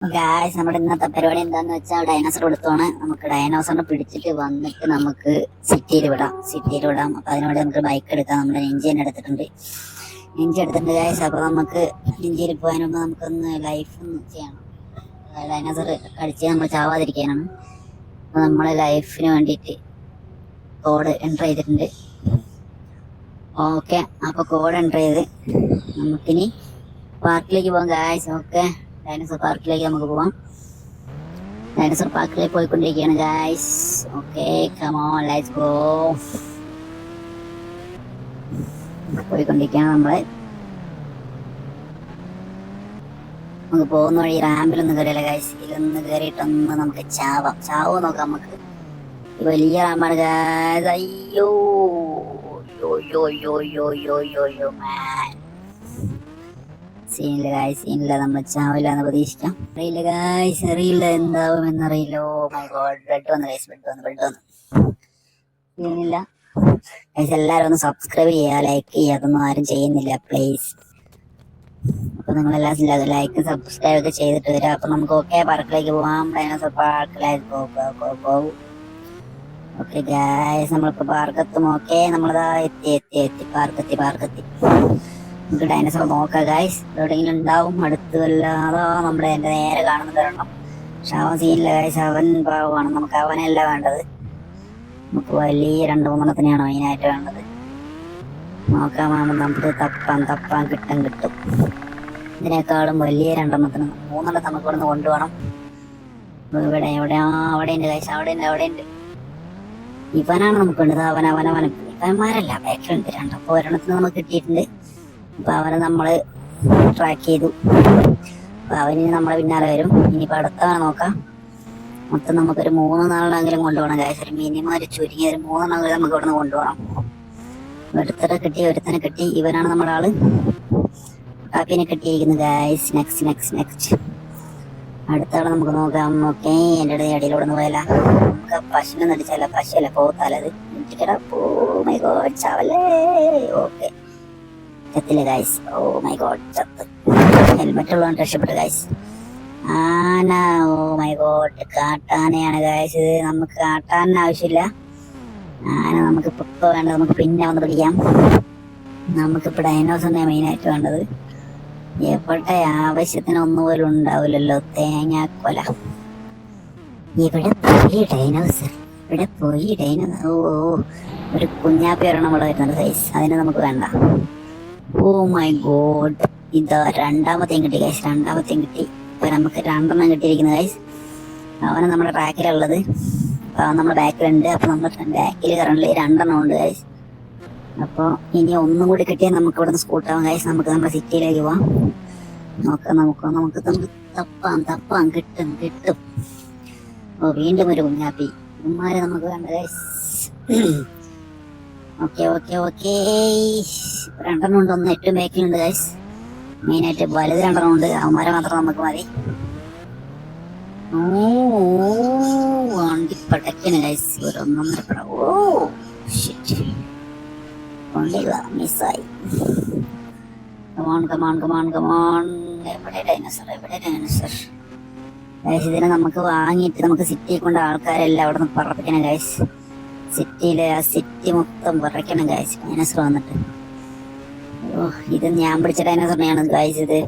Guys നമ്മുടെ ഇന്നത്തെ പരിപാടി എന്താന്ന് വെച്ചാൽ ഡൈനോസർ എടുത്തോണ് നമുക്ക് ഡൈനോസറിനെ പിടിച്ചിട്ട് വന്നിട്ട് നമുക്ക് സിറ്റിയിൽ വിടാം. സിറ്റിയിൽ വിടാം. അപ്പൊ അതിനോട് നമുക്ക് ബൈക്ക് എടുക്കാം. നമ്മുടെ എഞ്ചിൻ എടുത്തിട്ടുണ്ട്. എഞ്ചിൻ എടുത്തിട്ടുണ്ട്. ഗായ്സ് അപ്പൊ നമുക്ക് എഞ്ചിയിൽ പോകാൻ നമുക്കൊന്ന് ലൈഫ് ഒന്ന് ചെയ്യണം. ഡൈനോസർ കടിച്ച് നമ്മൾ ചാവാതിരിക്കാനാണ്. അപ്പൊ നമ്മളെ ലൈഫിന് വേണ്ടിയിട്ട് കോഡ് എന്റർ ചെയ്തിട്ടുണ്ട്. ഓക്കെ അപ്പൊ കോഡ് എന്റർ ചെയ്ത് നമുക്കിനി പാർക്കിലേക്ക് പോകാം ഗായ്സ് ഓക്കെ ഡൈനസർ പാർക്കിലേക്ക് നമുക്ക് പോവാം. ഡൈനസർ പാർക്കിലേക്ക് പോയിക്കൊണ്ടിരിക്കുകയാണ് guys okay come on let's go പോയിക്കൊണ്ടിരിക്കുകയാണ് നമ്മൾ. നമുക്ക് പോകുന്ന വഴി റാമ്പിലൊന്നും കയറിയില്ല ഗായ്സ് ഇതിലൊന്ന് കയറിയിട്ടൊന്ന് നമുക്ക് ചാവാം. ചാവ് നോക്കാം നമുക്ക്. വലിയ റാമ്പാണ് ഗായ്സ് അയ്യോ. അയ്യോ അയ്യോ അയ്യോ അയ്യോ അയ്യോ സീനില്ല ഗായ് സീനില്ല നമ്മൾ ചാവില്ല എന്ന് പ്രതീക്ഷിക്കാം. അറിയില്ല ഗായ്സ് അറിയില്ല എന്താവും എന്നറിയില്ലോ. മൈ ഗോഡ് ബെഡ് വന്നു ഗൈസ് ബെഡ് വന്നു ബെഡ് വന്നു. സീനില്ല ഗൈസ് എല്ലാവരും ഒന്ന് സബ്സ്ക്രൈബ് ചെയ്യുക ലൈക്ക് ചെയ്യുക. അതൊന്നും ആരും ചെയ്യുന്നില്ല പ്ലീസ് അപ്പൊ നിങ്ങൾ എല്ലാം ലൈക്ക് സബ്സ്ക്രൈബ് ഒക്കെ ചെയ്തിട്ട് വരാം. അപ്പൊ നമുക്ക് ഓക്കെ പാർക്കിലേക്ക് പോവാം. ഡൈനോസർ പാർക്കിലേക്ക് പോകും ഓക്കെ ഗായ്സ് നമ്മളിപ്പോ പാർക്കെത്തും ഓക്കെ നമ്മളിതാ എത്തി എത്തി എത്തി. പാർക്കെത്തി പാർക്കെത്തി നമുക്ക് ഡൈനോസർ നോക്കാം ഗായ്സ് എവിടെയെങ്കിലും ഉണ്ടാവും അടുത്ത് വല്ലാതെ നമ്മുടെ എന്റെ നേരെ കാണുന്ന തരണം പക്ഷെ അവൻ സീനില്ല ഗായ്സ് അവൻ പാവമാണ്. നമുക്ക് അവനല്ല വേണ്ടത്. നമുക്ക് വലിയ രണ്ട് മൂന്നെണ്ണത്തിനെയാണ് മെയിനായിട്ട് വേണ്ടത്. നോക്കാമാണ് നമുക്ക് തപ്പാൻ തപ്പാൻ കിട്ടും കിട്ടും. ഇതിനേക്കാളും വലിയ രണ്ടെണ്ണത്തിന് മൂന്നെണ്ണം നമുക്ക് ഇവിടുന്ന് കൊണ്ടുപോകണം. ഇവിടെ എവിടെ അവിടെ ഉണ്ട് ഗായ്സ് അവിടെ ഉണ്ട് അവിടെ ഉണ്ട് ഇവനാണ് നമുക്ക് വേണ്ടത്. അവൻ അവൻ അവൻ. ഇവന്മാരല്ല ബാക്കിലുണ്ട് രണ്ടപ്പോ ഒരെണ്ണത്തിന് നമുക്ക് കിട്ടിയിട്ടുണ്ട്. അപ്പൊ അവനെ നമ്മൾ ട്രാക്ക് ചെയ്തു. അവൻ അവന് നമ്മളെ പിന്നാലെ വരും. ഇനിയിപ്പോ അടുത്തവനെ നോക്കാം. മൊത്തം നമുക്കൊരു മൂന്ന് നാളിനെങ്കിലും കൊണ്ടുപോകണം ഗായ്സ് ഒരു മിനിമം ഒരു ചുരുങ്ങിയ ഒരു മൂന്ന് മൂന്നെണ്ണെങ്കിലും നമുക്ക് ഇവിടുന്ന് കൊണ്ടുപോകണം. ഒരുത്തരെ കിട്ടി ഒരുത്തനെ കിട്ടി. ഇവനാണ് നമ്മുടെ ആൾ. കാപ്പിനെ കിട്ടിയിരിക്കുന്നു ഗായ്സ് നെക്സ്റ്റ് നെക്സ്റ്റ് നെക്സ്റ്റ് അടുത്ത ആളെ നമുക്ക് നോക്കാം. ഓക്കെ എന്റെ ഇടയിൽ അടിയിലൂടെ ഒന്ന് പോയല്ല നമുക്ക് പശുവിനെ നടിച്ചല്ല പശുവല്ല? ചാവല്ലേ? ഓക്കെ ചത്തില്ല guys oh my God helmet ഉള്ളതുകൊണ്ട് രക്ഷപ്പെട്ടു ഗൈസ് ആന ഓ മൈ ഗോഡ് കാട്ടാനയാണ് ഗൈസ് ഇത് നമുക്ക് കാട്ടാന ആവശ്യമില്ല. ആന നമുക്ക് ഇപ്പൊ വേണ്ടത് നമുക്ക് പിന്നെ വന്ന് പിടിക്കാം. നമുക്കിപ്പോൾ ഡൈനോസറിനെ മെയിനായിട്ട് വേണ്ടത്. എവിടെ ആവശ്യത്തിന് ഒന്നുപോലും ഉണ്ടാവില്ലല്ലോ. തേങ്ങാക്കൊല ഇവിടെ പോയി ഡൈനോസർ ഇവിടെ പോയി ഡൈനോസർ ഓ ഓ ഒരു കുഞ്ഞാപ്പി ഒരെണ്ണം ഇവിടെ വരുന്നുണ്ട് സൈസ് അതിനെ നമുക്ക് വേണ്ട. ഓ മൈ ഗോഡ് ഇതാ രണ്ടാമത്തെയും കിട്ടി ഗൈസ് രണ്ടാമത്തെയും കിട്ടി അപ്പൊ നമുക്ക് രണ്ടെണ്ണം കിട്ടിയിരിക്കുന്നത് ഗൈസ് അവന് നമ്മുടെ ട്രാക്കിലുള്ളത് അവൻ നമ്മുടെ ബാക്കിലുണ്ട് അപ്പൊ നമ്മുടെ ബാക്കിൽ കറണ്ട് രണ്ടെണ്ണം ഉണ്ട് ഗൈസ് അപ്പോൾ ഇനി ഒന്നും കൂടി കിട്ടിയാൽ നമുക്ക് ഇവിടെ നിന്ന് സ്കൂട്ടാവാം ഗൈസ് നമുക്ക് നമ്മുടെ സിറ്റിയിലേക്ക് പോവാം. നോക്കാം നമുക്ക് നമുക്ക് നമുക്ക് തപ്പാം തപ്പാം. കിട്ടും കിട്ടും. ഓ വീണ്ടും ഒരു കുഞ്ഞാപ്പി. ഇവന്മാരെ നമുക്ക് വേണ്ട ഗൈസ് ഓക്കെ ഓക്കെ ഓക്കെ രണ്ടെണ്ണം ഉണ്ട്. ഒന്ന് ഏറ്റവും ബേക്കിലുണ്ട് ഗൈസ് മെയിനായിട്ട് വലുത് രണ്ടെണ്ണം ഉണ്ട്. അവന്മാരെ മാത്രം നമുക്ക് മതി. ഓ വണ്ടി പടക്കണ് ഗൈസ് ഒരു ഒന്നൊന്നര പട. ഓ കൊണ്ടില്ല മിസ്സായി come on come on come on come on എവിടെ ഡൈനോസർ എവിടെ ഡൈനോസർ ഗൈസ് ഇതിനെ നമുക്ക് വാങ്ങിയിട്ട് നമുക്ക് സിറ്റിയിൽ കൊണ്ട് ആൾക്കാരെല്ലാം അവിടെ നിന്ന് പറപ്പിക്കണം ഗൈസ് സിറ്റിയിലെ ആ സിറ്റി മൊത്തം വിറയ്ക്കണം കാഴ്ച ഡൈനോസർ വന്നിട്ട്. ഓ ഇത് ഞാൻ പിടിച്ച ഡൈനോസറിനെയാണ് കാഴ്ചത്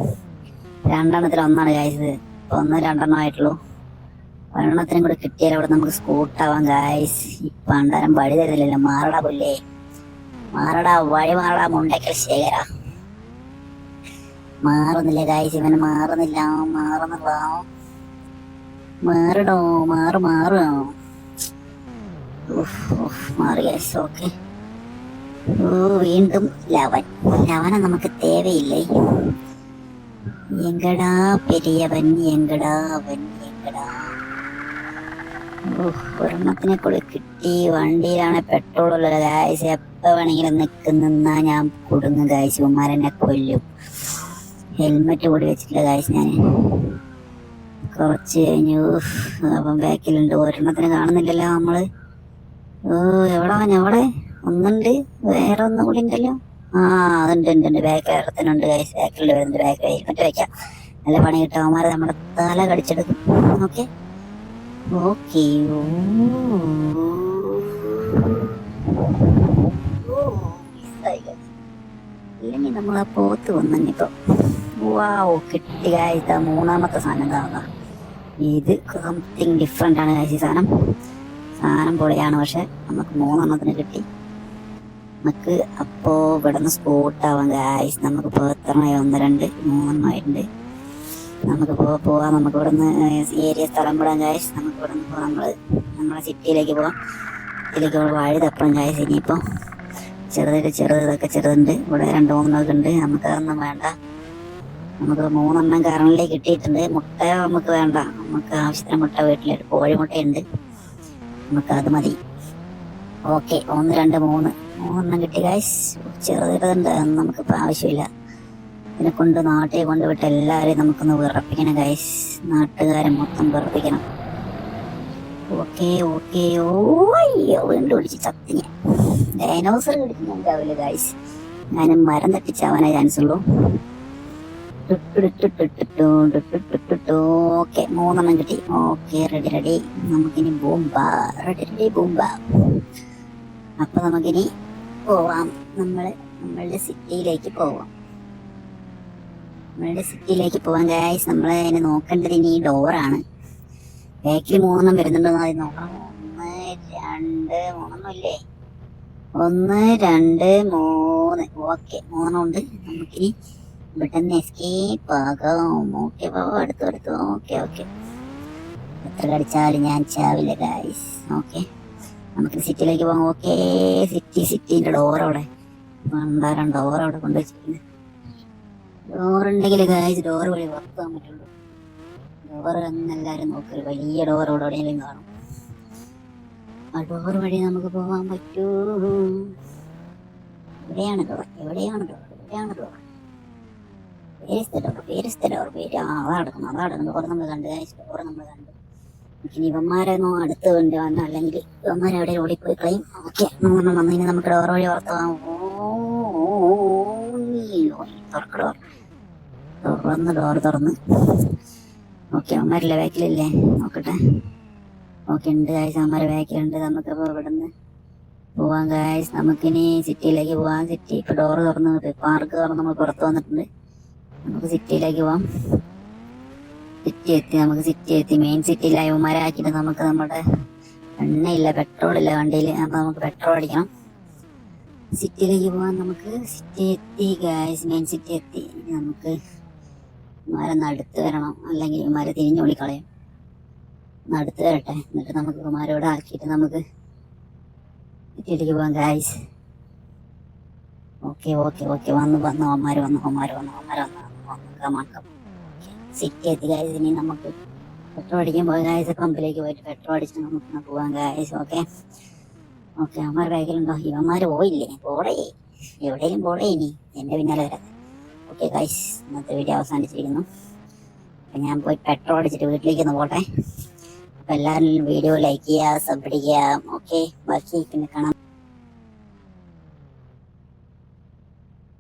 രണ്ടെണ്ണത്തിൽ ഒന്നാണ് കാഴ്ചത് ഒന്ന് രണ്ടെണ്ണം ആയിട്ടുള്ളൂ. ഒരെണ്ണത്തിനും കൂടെ കിട്ടിയാൽ അവിടെ നമുക്ക് സ്കൂട്ടാവാം ഗൈസ് ഇപ്പൊ അണ്ടാരം വഴി തരുന്നില്ലല്ലോ. മാറടാ പുല്ലേ. മാറടാ വഴി മാറടാ മുണ്ടക്കൽ ശേഖര. മാറുന്നില്ല ഗൈസ് ഇവന് മാറുന്നില്ല. മാറുന്നില്ല. മാറണോ മാറു മാറോ. ഗൈസ് ഓക്കെ ഓ വീണ്ടും ലവൻ. ലവനെ നമുക്ക് തേവയില്ലേ? എങ്കടാ പെരിയവൻ എങ്കടാ അവൻ എങ്കടാ. ഒരെണ്ണത്തിനെ കൂടി കിട്ടി. വണ്ടിയിലാണ് പെട്രോൾ ഉള്ളത്. ഗായസ് എപ്പോ വേണമെങ്കിലും നിൽക്കുന്നാ ഞാൻ കുടുങ്ങും ഗായസ് ഉമ്മാരെന്നെ കൊല്ലും. ഹെൽമെറ്റ് കൂടി വെച്ചിട്ടില്ല ഗായസ് ഞാൻ കുറച്ച് കഴിഞ്ഞു അപ്പം ബാക്കിലുണ്ട് ഒരെണ്ണത്തിന് കാണുന്നില്ലല്ലോ നമ്മൾ. എവിടെ എവിടെ? ഒന്നുണ്ട്. വേറെ ഒന്നും കൂടി ഉണ്ടല്ലോ. ആ അതുണ്ട് ഉണ്ട് ഉണ്ട്. ബാക്ക് ഇടത്തിനുണ്ട് ഗൈസ് ബാക്കിൽ വരുന്നുണ്ട് ബാക്ക് കൈ മറ്റേ വെക്കാം നല്ല പണി കിട്ടും. അവന്മാരെ നമ്മുടെ തല കടിച്ചെടുക്കും. ഓക്കെ. ഓക്കെ. ഇല്ലെങ്കിൽ നമ്മൾ ആ പോത്ത് വന്നിപ്പോ വാവ് ഓ കിട്ടിയായിട്ട് മൂന്നാമത്തെ സാധനം എന്താ ഇത് സംതിങ് ഡിഫറെന്റ് ആണ് കാശി സാധനം. സാധനം പൊളിയാണ്. പക്ഷെ നമുക്ക് മൂന്നെണ്ണത്തിന് കിട്ടി. നമുക്ക് അപ്പോ ഇവിടുന്ന് സ്പോട്ടാവാം ഗായ്സ് നമുക്കിപ്പോ എത്രണ്ണായി ഒന്ന് രണ്ട് മൂന്നെണ്ണമായിട്ടുണ്ട്. നമുക്ക് പോ പോവാം നമുക്ക് ഇവിടുന്ന് ഏരിയ സ്ഥലം വിടാം ഗായ്സ് നമുക്ക് ഇവിടുന്ന് പോവാം നമ്മൾ നമ്മളെ സിറ്റിയിലേക്ക് പോവാം. ഇതിലേക്ക് നമ്മൾ വാഴ തപ്പണം ഗായ്സ് ഇനിയിപ്പോ ചെറുതൊക്കെ ചെറുത് ചെറുതുണ്ട്. ഇവിടെ രണ്ട് മൂന്നെണ്ണമൊക്കെ ഉണ്ട്. നമുക്ക് അതൊന്നും വേണ്ട. നമുക്ക് മൂന്നെണ്ണം കറണ്ടിലേക്ക് കിട്ടിയിട്ടുണ്ട്. മുട്ട നമുക്ക് വേണ്ട. നമുക്ക് ആവശ്യത്തിന് മുട്ട വീട്ടിലൊരു കോഴിമുട്ടയുണ്ട്. നമുക്ക് അത് മതി. ഓക്കെ ഒന്ന് രണ്ട് മൂന്ന്. മൂന്നെണ്ണം കിട്ടി ഗൈസ് ചെറുതുണ്ട് അതൊന്നും നമുക്കിപ്പോൾ ആവശ്യമില്ല. ഇതിനെ കൊണ്ട് നാട്ടിൽ കൊണ്ടുവിട്ട് എല്ലാവരെയും നമുക്കൊന്ന് വിറപ്പിക്കണം ഗൈസ് നാട്ടുകാരെ മൊത്തം വിറപ്പിക്കണം. Okay okay. ഓ വീണ്ടും പിടിച്ച് ചത്തി ഞാൻ ഡൈനോസർ കിടക്കുന്നുണ്ടാവില്ല ഗൈസ് ഞാനും മരം തട്ടിച്ചാവാനേ ചാൻസ് ഉള്ളൂ. ഓക്കെ മൂന്നെണ്ണം കിട്ടി. ഓക്കെ റെഡി റെഡി നമുക്കിനി ബൂംബ. റെഡി റെഡി ബൂംബ. അപ്പൊ നമുക്കിനി പോവാം. നമ്മൾ നമ്മളുടെ സിറ്റിയിലേക്ക് പോവാം. നമ്മളുടെ സിറ്റിയിലേക്ക് പോവാൻ ഗായ്സ് നമ്മൾ അതിനെ നോക്കേണ്ടത് ഇനി ഡോറാണ് ബാക്കിൽ മൂന്നെണ്ണം വരുന്നുണ്ടോ. എന്ന് നോക്കണം. ഒന്ന് രണ്ട് മൂന്നൊന്നുമില്ലേ? ഒന്ന് രണ്ട് മൂന്ന്. ഓക്കെ മൂന്നെണ്ണം ഉണ്ട്. നമുക്കിനി ഇവിടുന്ന് എസ്കേപ്പ് ആകാം. ഓക്കെ അടുത്തു അടുത്തു. ഓക്കെ ഓക്കെ എത്ര കടിച്ചാലും ഞാൻ ചാവില്ല ഗായ്സ് ഓക്കെ നമുക്ക് സിറ്റിയിലേക്ക് പോകാം. ഓക്കെ സിറ്റി സിറ്റിന്റെ ഡോർ അവിടെ. പണ്ടാരം ഡോർ അവിടെ കൊണ്ടുവച്ചിട്ടുണ്ട്. ഡോർ ഉണ്ടെങ്കിൽ ഗായ്സ് ഡോർ വഴി വർക്ക് പോകാൻ പറ്റുള്ളൂ. ഡോർ എന്നെല്ലാരും നോക്കൽ വലിയ ഡോർ അവിടെ എവിടെയെങ്കിലും കാണും. ആ ഡോർ വഴി നമുക്ക് പോകാൻ പറ്റൂ. എവിടെയാണ് ഡോർ എവിടെയാണ് ഡോർ എവിടെയാണ് ഡോർ പേര് ഡോർ പേര് ഡോർ പേര് ആ അതാ കിടക്കുന്നു അതാ കിടക്കുന്നു നമ്മൾ കണ്ടു ഗായ്സ് ഡോർ നമ്മൾ കണ്ടു. ഇനി ഇവന്മാരൊന്നും അടുത്ത് കൊണ്ട് വന്ന അല്ലെങ്കിൽ ഇവന്മാർ എവിടെ ഓടിപ്പോയി കളയും. ഓക്കെ മൂന്നെണ്ണം വന്നു ഇനി നമുക്ക് ഡോർ വഴി ഓർത്താം തുറക്ക ഡോർ തുറന്ന് ഡോർ തുറന്ന്. ഓക്കെ അവന്മാരില്ലേ ബാക്കിലില്ലേ? നോക്കട്ടെ. ഓക്കെ ഉണ്ട് ഗായ്സ് അവന്മാരെ ബാക്കിലുണ്ട്. നമുക്കിപ്പോൾ ഇവിടുന്ന് പോവാം ഗായ്സ് നമുക്കിനി സിറ്റിയിലേക്ക് പോവാം. സിറ്റി ഇപ്പൊ ഡോർ തുറന്ന് പാർക്ക് തുറന്ന് നമ്മൾ പുറത്ത് വന്നിട്ടുണ്ട്. നമുക്ക് സിറ്റിയിലേക്ക് പോവാം. സിറ്റി എത്തി നമുക്ക് സിറ്റി എത്തി. മെയിൻ സിറ്റിയിൽ അയവന്മാരാക്കിയിട്ട് നമുക്ക് നമ്മുടെ എണ്ണയില്ല പെട്രോൾ ഇല്ല വണ്ടിയിൽ. അപ്പൊ നമുക്ക് പെട്രോൾ അടിക്കണം. സിറ്റിയിലേക്ക് പോകാൻ നമുക്ക് സിറ്റി എത്തി ഗായ്സ് മെയിൻ സിറ്റി എത്തി. നമുക്ക് ഇമാരൊന്ന് അടുത്ത് വരണം. അല്ലെങ്കിൽ ഇമാരെ തിരിഞ്ഞു വിളിക്കളയും അടുത്ത് വരട്ടെ. എന്നിട്ട് നമുക്ക് കുമാരോട് ആക്കിയിട്ട് നമുക്ക് സിറ്റിയിലേക്ക് പോകാം ഗായ്സ് ഓക്കെ ഓക്കെ ഓക്കെ വന്ന് വന്നു അവന്മാർ വന്നു അവന്മാർ വന്നു അവന്മാർ വന്ന്. കമാക്കാം സിറ്റി എത്തി ഗായ്സ് ഇനി നമുക്ക് പെട്രോൾ അടിക്കാൻ പോയി ഗായ്സ് പമ്പിലേക്ക് പോയിട്ട് പെട്രോൾ അടിച്ച് നമുക്ക് പോകാം ഗായ്സ് ഓക്കെ ഓക്കെ അവന്മാർ ബാഗിലുണ്ടോ ഇവന്മാർ പോയില്ലേ? പോടേ. എവിടെയും പോടേ ഇനി. എന്റെ പിന്നാലെ വരാതെ ഓക്കെ ഗായ്സ് ഇന്നത്തെ വീഡിയോ അവസാനിച്ചിരിക്കുന്നു. അപ്പം ഞാൻ പോയി പെട്രോൾ അടിച്ചിട്ട് വീട്ടിലേക്ക് ഒന്ന് പോട്ടെ. അപ്പം എല്ലാവരും വീഡിയോ ലൈക്ക് ചെയ്യുക സബ് അടിക്കാം ഓക്കെ ബാക്കി പിന്നെ കാണാം.